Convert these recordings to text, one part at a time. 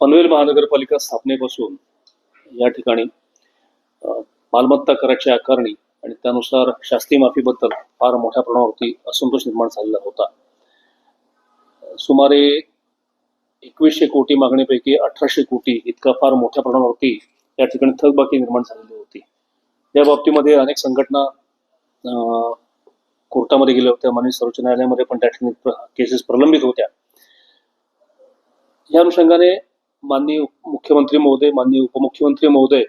पनवेल महानगरपालिका स्थापनेपासून या ठिकाणी मालमत्ता कराची आकारणी आणि त्यानुसार शास्ती माफीबद्दल फार मोठ्या प्रमाणावरती असंतोष निर्माण झालेला होता. सुमारे एकवीसशे कोटी मागणीपैकी अठराशे कोटी इतका फार मोठ्या प्रमाणावरती या ठिकाणी थकबाकी निर्माण झालेली होती. या बाबतीमध्ये अनेक संघटना कोर्टामध्ये गेल्या होत्या माननीय सर्वोच्च न्यायालयामध्ये पण त्या ठिकाणी केसेस प्रलंबित होत्या. या अनुषंगाने माननीय मुख्यमंत्री महोदय माननीय उपमुख्यमंत्री महोदय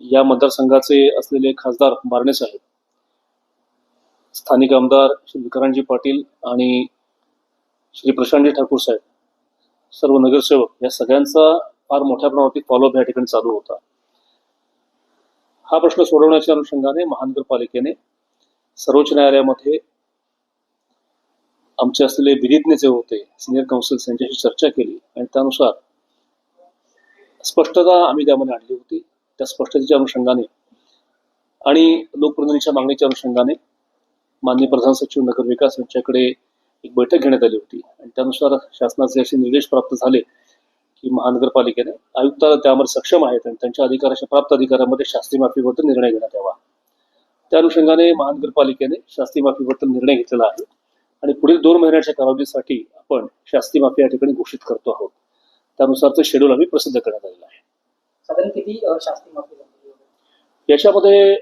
या मतदारसंघाचे असलेले खासदार बारणे साहेब स्थानिक आमदार श्री विक्रांतजी पाटील आणि श्री प्रशांतजी ठाकूर साहेब सर्व नगरसेवक या सगळ्यांचा फार मोठ्या प्रमाणावरती फॉलोअप या ठिकाणी चालू होता. हा प्रश्न सोडवण्याच्या अनुषंगाने महानगरपालिकेने सर्वोच्च न्यायालयामध्ये आमचे असलेले विधिज्ञ जे होते सिनियर काउन्सिल्स यांच्याशी चर्चा केली आणि त्यानुसार स्पष्टता आम्ही त्यामध्ये आणली होती. त्या स्पष्टतेच्या अनुषंगाने आणि लोकप्रतिनिधींच्या मागणीच्या अनुषंगाने माननीय प्रधान सचिव नगर विकास यांच्याकडे एक बैठक घेण्यात आली होती. आणि त्यानुसार शासनाचे असे निर्देश प्राप्त झाले की महानगरपालिकेने आयुक्ताला त्यामध्ये सक्षम आहेत आणि त्यांच्या अधिकाराच्या प्राप्त अधिकारामध्ये शास्त्री माफीबद्दल निर्णय घेण्यात यावा. त्या अनुषंगाने महानगरपालिकेने शास्त्री माफीबद्दल निर्णय घेतलेला आहे. आणि पुढील दोन महिन्याच्या कालावधीसाठी आपण शास्त्री माफी या ठिकाणी घोषित करतो आहोत. त्यानुसारचं शेड्यूल आम्ही प्रसिद्ध करण्यात आलेलं आहे. साधारण किती अ, शास्त्री माफी याच्यामध्ये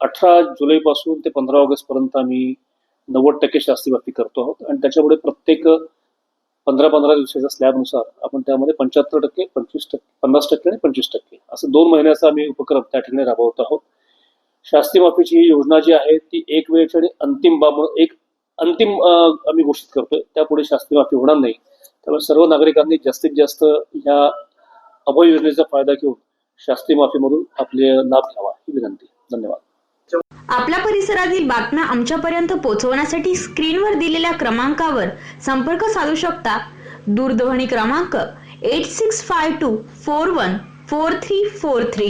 अठरा जुलैपासून ते पंधरा ऑगस्ट पर्यंत आम्ही नव्वद टक्के शास्त्री माफी करतो आहोत. आणि त्याच्यामुळे प्रत्येक पंधरा पंधरा दिवसाच्या स्लॅबनुसार आपण त्यामध्ये पंच्याहत्तर टक्के पंचवीस टक्के पन्नास टक्के आणि पंचवीस टक्के असं दोन महिन्याचा आम्ही उपक्रम त्या ठिकाणी राबवत आहोत. शास्त्री माफीची ही योजना जी आहे ती एक वेळची आणि अंतिम बाब म्हणून एक अंतिम आम्ही घोषित करतोय. त्यापुढे शास्त्री माफी होणार नाही. त्यामुळे सर्व नागरिकांनी जास्तीत जास्त या अभय योजनेचा फायदा घेऊन शास्त्री माफीमधून आपले लाभ घ्यावा ही विनंती. धन्यवाद. आपल्या परिसरातील बातम्या आमच्यापर्यंत पोहोचवण्यासाठी स्क्रीनवर दिलेल्या क्रमांकावर संपर्क साधू शकता. दूरध्वनी क्रमांक eight six five two four one four three four three